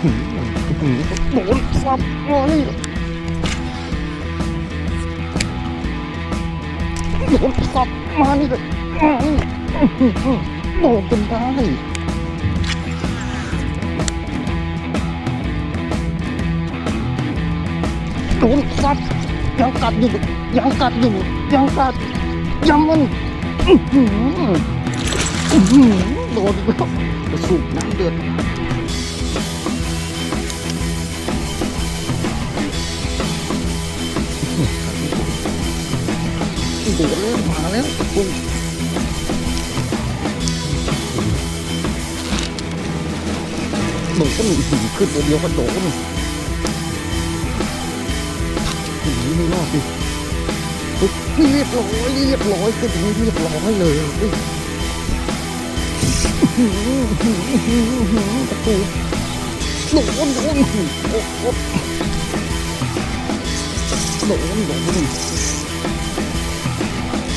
โดนซับเลยโดนซับมานี่เลยโดนจนได้โดนซับยังกัดอยู่ยังกัดอยู่ยังกัดยังมันโดนอีกแล้วสูบน้ำเดือด ปูเริ่มมาแล้วตะปูหนูก็หนขึ้นตัวเดียวกระโดนหนีไม่รอดดิเรียบร้อยเรียบร้อยก็ดีเรียบร้อยเลยตะปูโดนโดนโดนโดน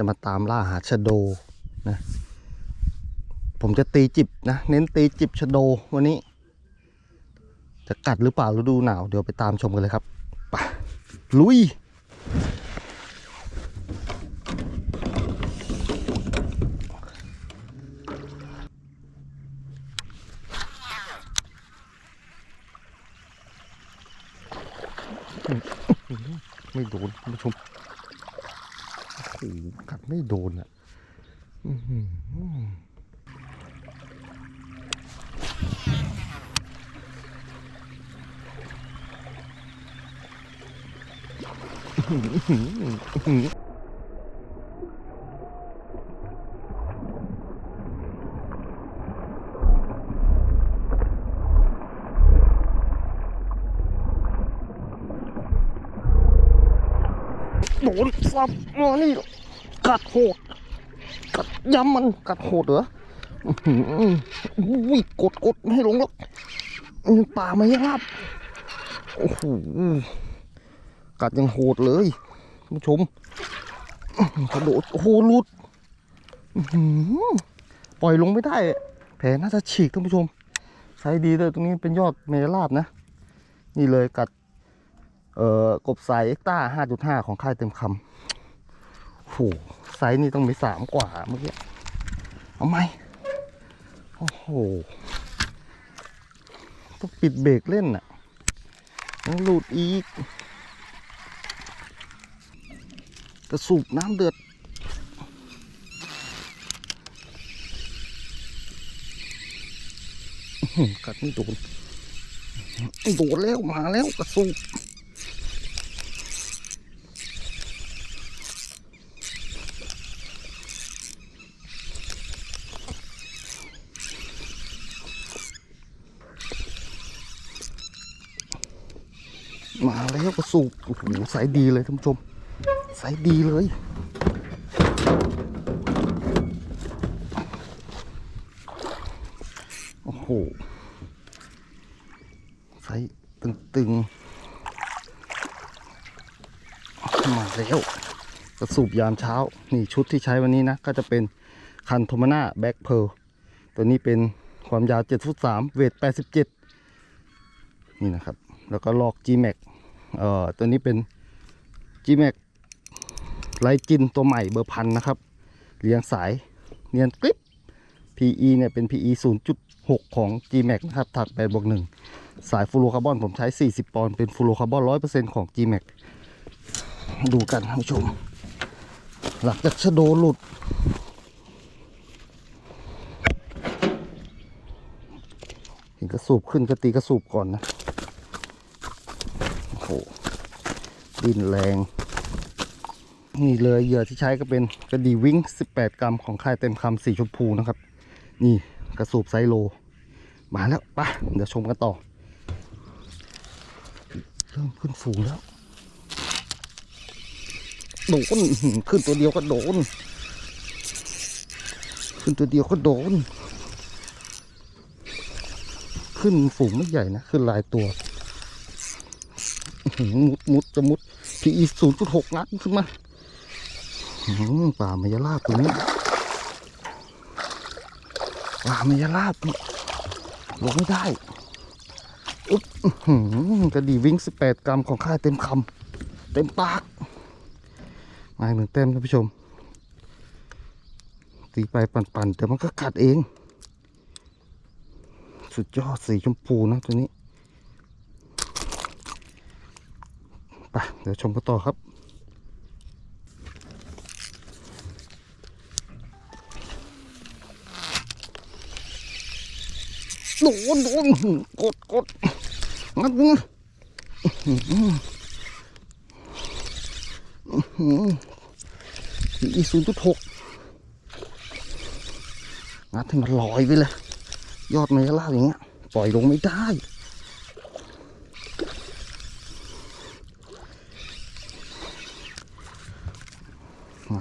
จะมาตามล่าหาชะโดนะ ผมจะตีจิบนะ เน้นตีจิบชะโดวันนี้ จะกัดหรือเปล่าฤดูหนาวเดี๋ยวไปตามชมกันเลยครับไปลุยไม่โดนท่านผู้ชม โอ้โกัดไม่โดนอะอืโดนซับมานี่ กัดโหด กัดย้ำมันกัดโหดเหรออุ้ยกดกดไม่ให้ลงหรอกป่ามายังรับโอ้โหกัดยังโหดเลยท่านผู้ชมกระโดดโอ้โหลุดปล่อยลงไม่ได้ แผลน่าจะฉีกท่านผู้ชมไซส์ดีเลยตรงนี้เป็นยอดเมลาบนะ นี่เลยกัด เอ่อกบสายเอ็กต้า 5.5 ของค่ายเต็มคำ โหไซส์นี่ต้องมีสามกว่าเมื่อกี้ เอาไหมโอ้โห ต้องปิดเบรกเล่นน่ะยังหลุดอีก กระสูบน้ำเดือดกัดไม่โดนโดนแล้วมาแล้วกระสูบ มาแล้วกระ สูบโอ้โหสายดีเลยท่านผู้ชมสายดีเลย โอ้โหสายตึงๆ มาแล้วกระสูบยามเช้า นี่ชุดที่ใช้วันนี้นะ ก็จะเป็นคันโทมาน่าแบ็คเพลตัวนี้เป็นความยาว7ฟุต3เวท 87 นี่นะครับ แล้วก็ลอก G-Max เอ่อตัวนี้เป็น G-Max ไลจินตัวใหม่เบอร์พันนะครับเรียงสายเนียนกริป PE เนี่ยเป็น PE 0.6 ของ G-Max นะครับถัก8บวก1สายฟูโรคาร์บอนผมใช้ 40 ปอนด์เป็นฟูโรคาร์บอน 100%ของ G-Max ดูกันท่านผู้ชม หลังจากชะโดหลุดเห็นกระสูบขึ้นก็ตีกระสูบก่อนนะ หดินแรงนี่เลยเหยื่อที่ใช้ก็เป็นกระดีวิ้ง18 กรัมของค่ายเต็มคำสีชมพูนะครับ นี่กระสูบไซโล มาแล้วปะเดี๋ยวชมกันต่อ เริ่มขึ้นฝูงแล้วโดนขึ้นตัวเดียวก็โดน ขึ้นตัวเดียวก็โดน ขึ้นฝูงไม่ใหญ่นะ ขึ้นหลายตัว มุดมุดจะมุดพีอีศูนย์จุดหกนัดขึ้นมาหือป่ามายาลาบตัวนี้ป่ามายาลาบลงไม่ได้อึ๊บกระดีวิ่งสิบแปดกรัมของข้าเต็มคำเต็มปากมาหนึ่งเต็มท่านผู้ชม ตีไปปั่นๆแต่มันก็กัดเอง สุดยอดสีชมพูนะตัวนี้ ไปเดี๋ยวชมกันต่อครับโดนโดนกดกดงัดงัดอีศูนย์จุดหกงัดให้มันลอยไปเลย ยอดเมล่าอย่างเงี้ย ปล่อยลงไม่ได้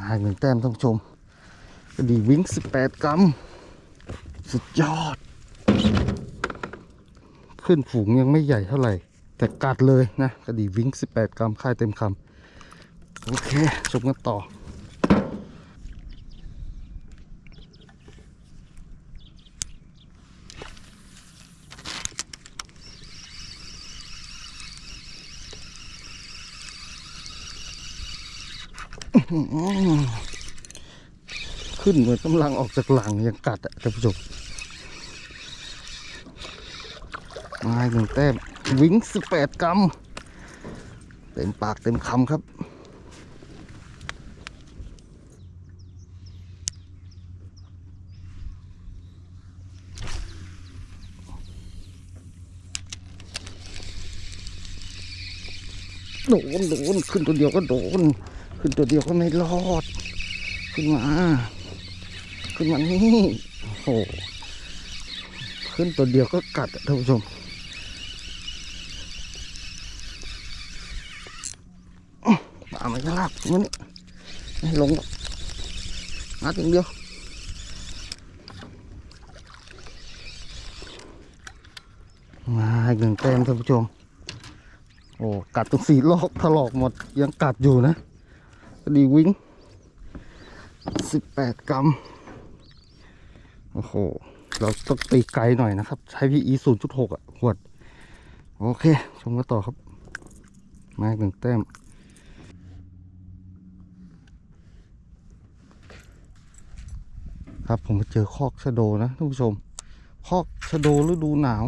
หากหนึ่งแต้มท่านผู้ชมกระดีวิ่งสิบแปดกรัม สุดยอด ขึ้นฝูงยังไม่ใหญ่เท่าไหร่ แต่กัดเลยนะกระดีวิ่งสิบแปดกรัม ค่ายเต็มคำ โอเค ชมกันต่อ ขึ้นเหมือนกำลังออกจากหลังยังกัดอะท่านผู้ชมมาหนึ่งแต้มวิ่งสิบแปดกรัมเต็มปากเต็มคำครับโดนโดนขึ้นตัวเดียวก็โดน ขึ้นตัวเดียวก็ไม่รอด ขึ้นมา ขึ้นมานี่โอ้โหขึ้นตัวเดียวก็กัดอะท่านผู้ชมป่ามันจะลากมันนี่ให้ลงกงัดอย่างเดียวมาอีกหนึ่งแต้มท่านผู้ชมโอ้กัดตรงสีลอกถลอกหมดยังกัดอยู่นะ ดีวิ่งสิบแปดกรัม โอ้โห เราต้องตีไกลหน่อยนะครับ ใช้พีอีศูนย์จุดหกอะขวด โอเค ชมกันต่อครับ มาหนึ่งแต้มครับผมมาเจอคอกชะโดนะท่านผู้ชม คอกชะโดฤดูหนาว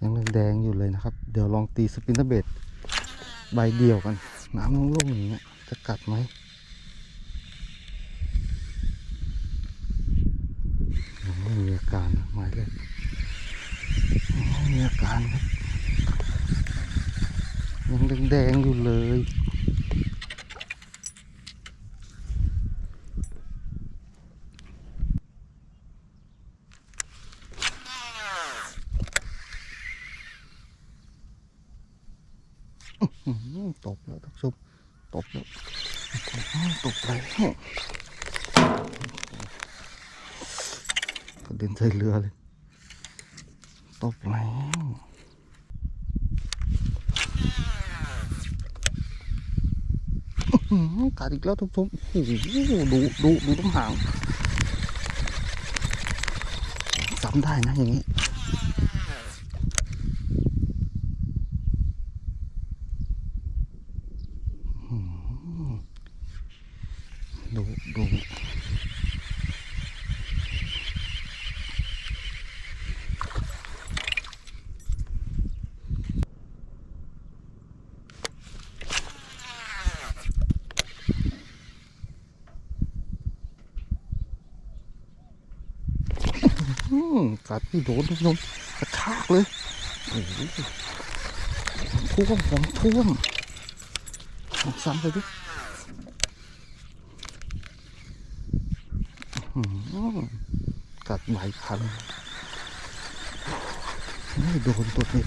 ยังแดงอยู่เลยนะครับ เดี๋ยวลองตีสปินเตอร์เบด ใบเดียวกัน น้ำลุ่งๆอย่างเงี้ยจะกัดไหมยังไม่มีอาการหมายเลยไม่มีอาการ ยังแดงๆอยู่เลย ตบแล้วท่านผู้ชมตบแล้วอื้อหือตบแล้วกระเด็นใส่เรือเลยตบแล้วอื้อหือกัดอีกแล้วท่านผู้ชมโอ้โหดูดูดูต้นหางซ้ำได้นะอย่างนี้ ดูดู อืมกัดที่โดนทุกนมกระชากเลยโอ้โหท่วมผมท่วมลองซ้ำไปดิกัดใบพันไม่โดนตัวนี้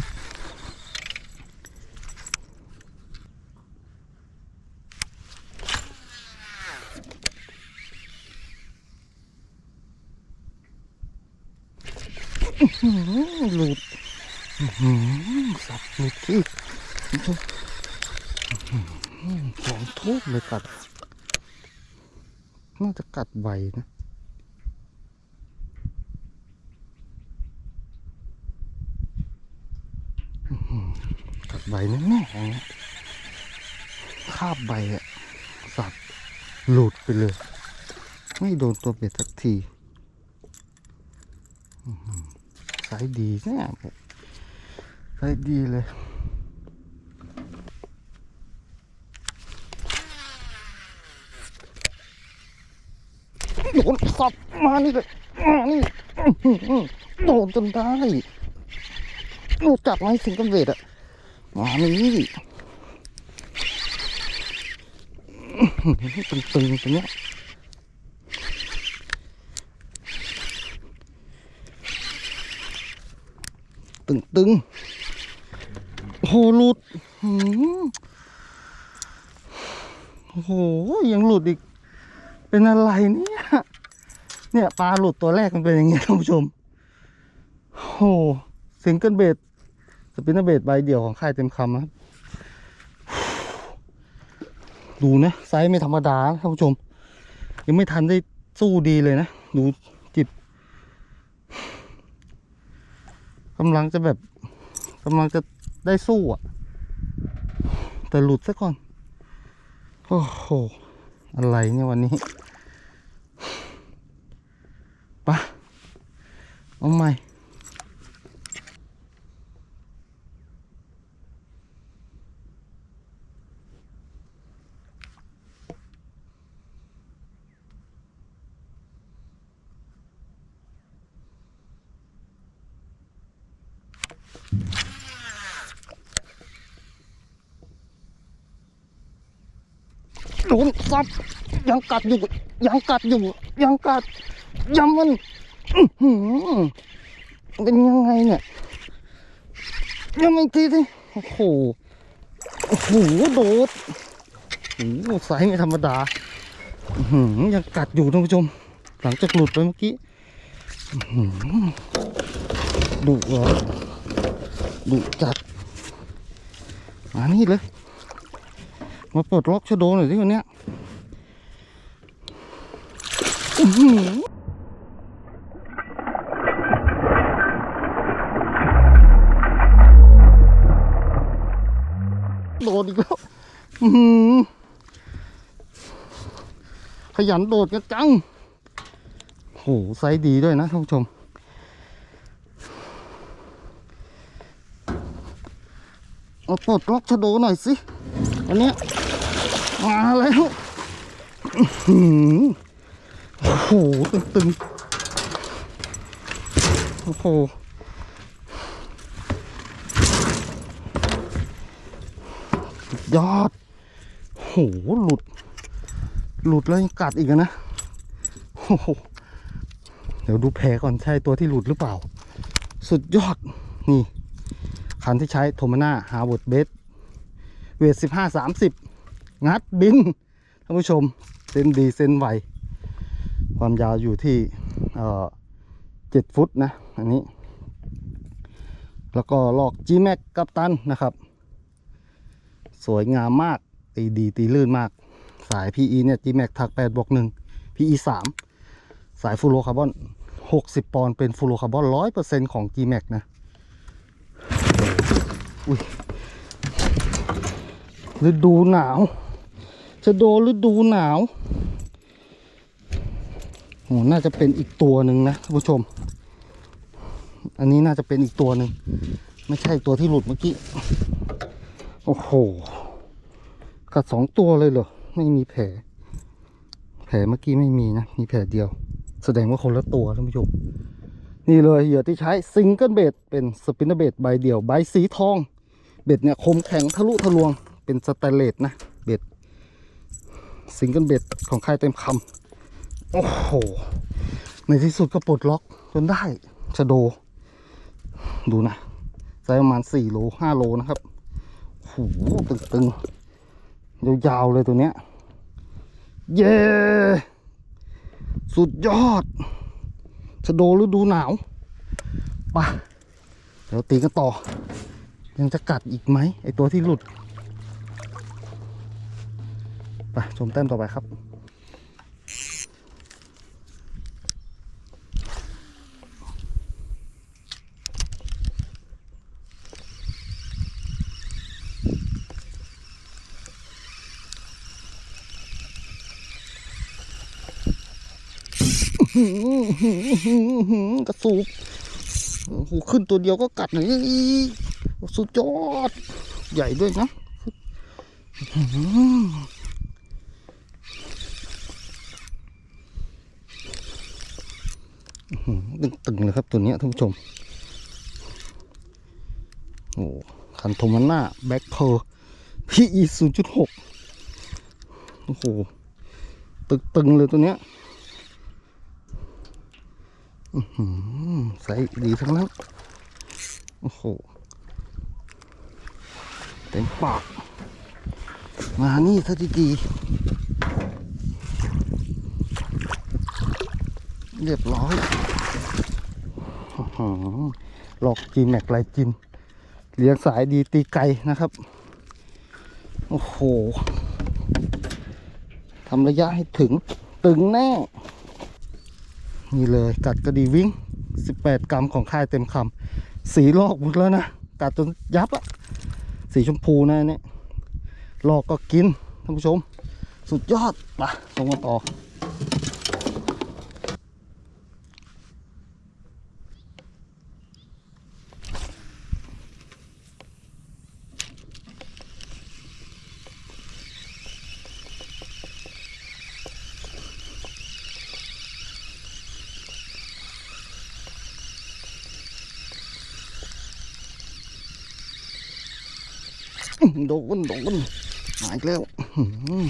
อื้อ หลุดสับหลุดที่อื้อหือสองทุบเลยกัด น่าจะกัดไวนะกัดใบแน่ๆอย่คาบใบอะสับหลุดไปเลย ไม่โดนตัวเบ็ดสักที อืายดีแน่สายดีเลยโดนสับมานี่เลยมานี่โดนจนได้รู้จักไหมสิงคโปร์อะมานี่ตึงตึงๆตรงเนี้ย ตึงๆ โอ้โหหลุดโอ้โห ยังหลุดอีก เป็นอะไรเนี่ย เนี่ยปลาหลุดตัวแรกมันเป็นอย่างเงี้ยท่านผู้ชม โอ้โหซิงเกิลเบดสปินเนอร์เบดใบเดี่ยวของค่ายเต็มคำนะครับ ดูนะ ไซส์ไม่ธรรมดาท่านผู้ชม ยังไม่ทันได้สู้ดีเลยนะ ดูจิบ กำลังจะแบบกำลังจะได้สู้อะ แต่หลุดซะก่อน โอ้โห อะไรเนี่ยวันนี้ปะเอาใหม่ โดนซับยังกัดอยู่ ยังกัดอยู่ ยังกัดยังมันเป็นยังไงเนี่ยยังไม่ทีสิโอ้โหโอ้โหโดดโอ้โหไซส์ไม่ธรรมดาหืยังกัดอยู่ท่านผู้ชม หลังจากหลุดไปเมื่อกี้ดุเหรอดุจัดมานี่เลย มาปลดล็อกชะโดหน่อยสิวันเนี้ยอื้อหือโดดอีกแล้วอื้อหือขยันโดดกันจังโหไซส์ดีด้วยนะท่านผู้ชม เอาปลดล็อกชะโดหน่อยสิอันเนี้ย มาแล้วหืโอ้โหตึงตึงๆ โอ้โหสุดยอดโอ้โห หลุด หลุดแล้วยังกัดอีกนะ โอ้โห เดี๋ยวดูแผลก่อนใช่ตัวที่หลุดหรือเปล่า สุดยอด นี่ คันที่ใช้โทมาน่าฮาร์ว r ร์ดเบสเวทสิบห้าสามสิบ งัดบินท่านผู้ชมเส้นดีเส้นไวความยาวอยู่ที่เจ็ดฟุตนะอันนี้ แล้วก็ลอก G-Max กัปตันนะครับ สวยงามมากตีดีตีลื่นมาก สาย PE เนี่ย G-Max ถัก8บวก1 PE 3สายฟูโรคาร์บอน60ปอนด์เป็นฟูโรคาร์บอน100%ของ G-Max นะอุ้ยฤดูหนาว จะโดนฤดูหนาวโอ้น่าจะเป็นอีกตัวหนึ่งนะท่านผู้ชม อันนี้น่าจะเป็นอีกตัวหนึ่ง ไม่ใช่ตัวที่หลุดเมื่อกี้ โอ้โห กัดสองตัวเลยเหรอ ไม่มีแผล แผลเมื่อกี้ไม่มีนะ มีแผลเดียว แสดงว่าคนละตัวท่านผู้ชม นี่เลยเหยื่อที่ใช้ซิงเกิลเบดเป็นสปินเนอร์เบดใบเดียว ใบสีทอง เบ็ดเนี่ยคมแข็งทะลุทะลวง เป็นสแตนเลสนะ เบ็ดซิงเกิลเบ็ดของค่ายเต็มคำโอ้โห ในที่สุดก็ปลดล็อกจนได้ชะโด ดูนะไซส์ประมาณสี่โลห้าโลนะครับโหตึงตึงๆ ยาวๆ เลยตัวเนี้ย เย้สุดยอดชะโดฤดูหนาวไปะเดี๋ยวตีกันต่อ ยังจะกัดอีกไหมไอตัวที่หลุด ไปชมแต้มต่อไปครับกระสูบโอ้โหขึ้นตัวเดียวก็กัดเลยสุดยอด ใหญ่ด้วยนะ อื้อหืออื้อหือตึงๆเลยครับตัวนี้ท่านผู้ชม โอ้คันโทมันนาแบ็คเพอร์พีอีศูนย์จุดหกโอ้โห ตึงๆเลยตัวเนี้ยใส่ดีทั้งนั้น โอ้โห เต็มปาก มานี่ซะดีๆ เรียบร้อยหลอกจีแม็กไลจินเลี้ยงสายดีตีไกลนะครับ โอ้โหทำระยะให้ถึงตึงแน่ นี่เลยกัดกระดีวิ่ง 18 กรัมของค่ายเต็มคำสีลอกหมดแล้วนะ กัดจนยับอะสีชมพูนะเนี่ยลอกก็กินท่านผู้ชม สุดยอดไปลงมาต่อ โดนโดนหายแล้วอื้อหือ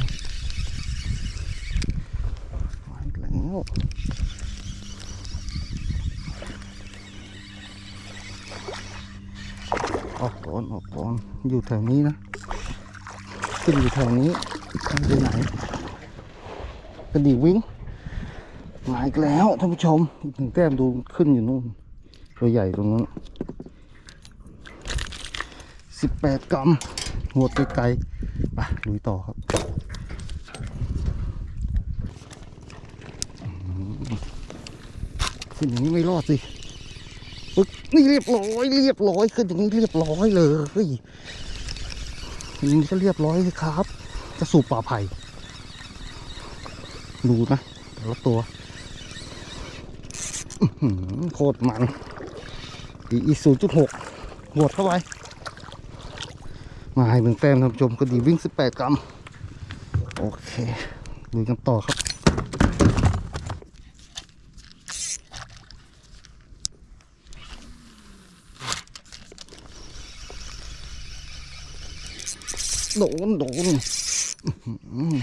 หายแล้วออกก่อนออกก่อนอยู่แถวนี้นะขึ้นอยู่แถวนี้ไม่ไปไหนกระดีวิ่งหายแล้วท่านผู้ชมอีกหนึ่งแต้มดูขึ้นอยู่นู่นตัวใหญ่ตรงนั้น สิบแปดกรัมหัวไกลๆไปลุยต่อครับขึ้นอย่างนี้ไม่รอดสิปึ๊กนี่เรียบร้อยเรียบร้อยขึ้นอย่างนี้เรียบร้อยเลยอย่างนี้ก็เรียบร้อยสิครับ จะสู่ป่าไผ่ดูนะแต่ละตัวโคตรมันอีศูนย์จุดหกหวดเข้าไป มาให้หนึ่งแต้มท่านผู้ชมก็ดีวิ่ง 18 กรัม โอเคดูกันต่อครับ โดน โดนอื้อหือ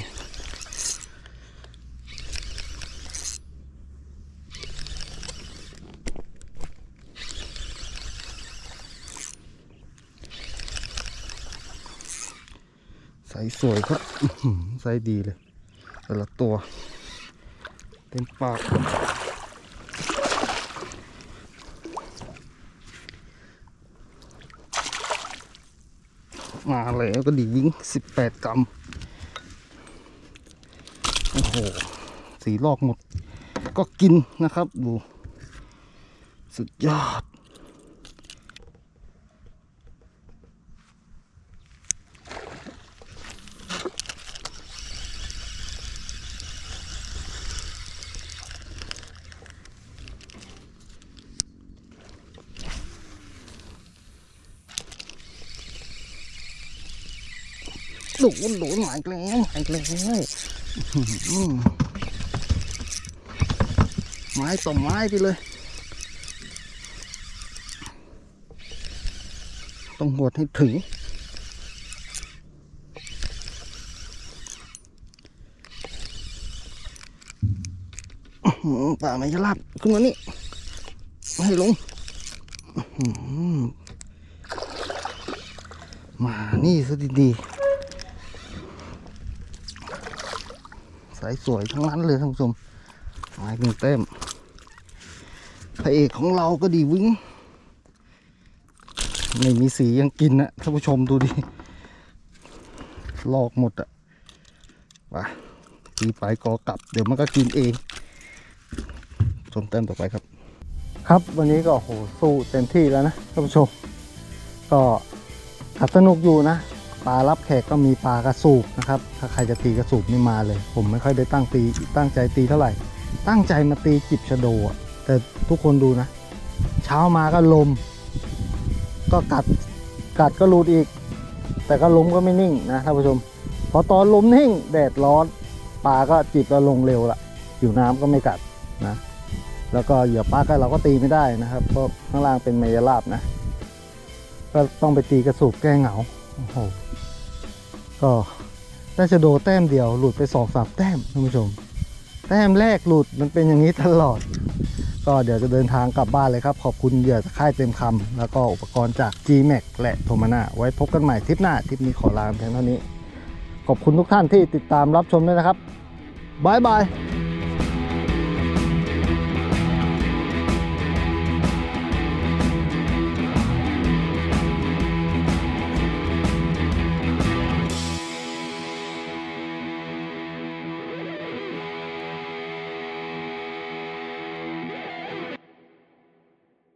ใสวยครับอื้อหือใส่ดีเลย แต่ละตัว เต็มปาก มาแล้วก็ดีวิ่ง18 กรัม โอ้โห สีลอกหมด ก็กินนะครับดู สุดยอด ดนโดนหมายอีกแล้วหมายอีกแล้วอื้อหือไม้ต่อไม้ไปเลย ต้องหวดให้ถึง ป่าไม้จะลับขึ้นมานี่ไม่ให้ลงหมานี่ซะดีๆ สายสวยทั้งนั้นเลยท่านผู้ชมมาอีกหนึ่งเต็มพระเอกของเราก็ดีวิ่งไม่มีสียังกินนะท่านผู้ชมดูดิลอกหมดอะไปตีไปกอกลับ เดี๋ยวมันก็กินเอง ชมเต็มต่อไปครับ ครับวันนี้ก็โอ้โหสู้เต็มที่แล้วนะท่านผู้ชม ก็ขับสนุกอยู่นะ ปลารับแขกก็มีปลากระสูบนะครับ ถ้าใครจะตีกระสูบนี่มาเลย ผมไม่ค่อยได้ตั้งตีตั้งใจตีเท่าไหร่ ตั้งใจมาตีจิบชะโดอะแต่ทุกคนดูนะ เช้ามาก็ลม ก็กัดกัดก็หลุดอีก แต่ก็ล้มก็ไม่นิ่งนะท่านผู้ชม พอตอนลมนิ่งแดดร้อนปลาก็จิบแล้วลงเร็วละอยู่น้ำก็ไม่กัดนะ แล้วก็เหยื่อปลาก็เราก็ตีไม่ได้นะครับ เพราะข้างล่างเป็นเมยราบนะ ก็ต้องไปตีกระสูบแก้เหงาโอ้โห ก็ได้จะโดแต้มเดียวหลุดไปสองสามแต้มท่านผู้ชม แต้มแรกหลุดมันเป็นอย่างนี้ตลอด ก็เดี๋ยวจะเดินทางกลับบ้านเลยครับ ขอบคุณเหยื่อค่ายเต็มคำแล้วก็อุปกรณ์จาก G-Max และโทมานาไว้พบกันใหม่ทริปหน้าทริปนี้ขอลาเพียงเท่านี้ ขอบคุณทุกท่านที่ติดตามรับชมด้วยนะครับบายบาย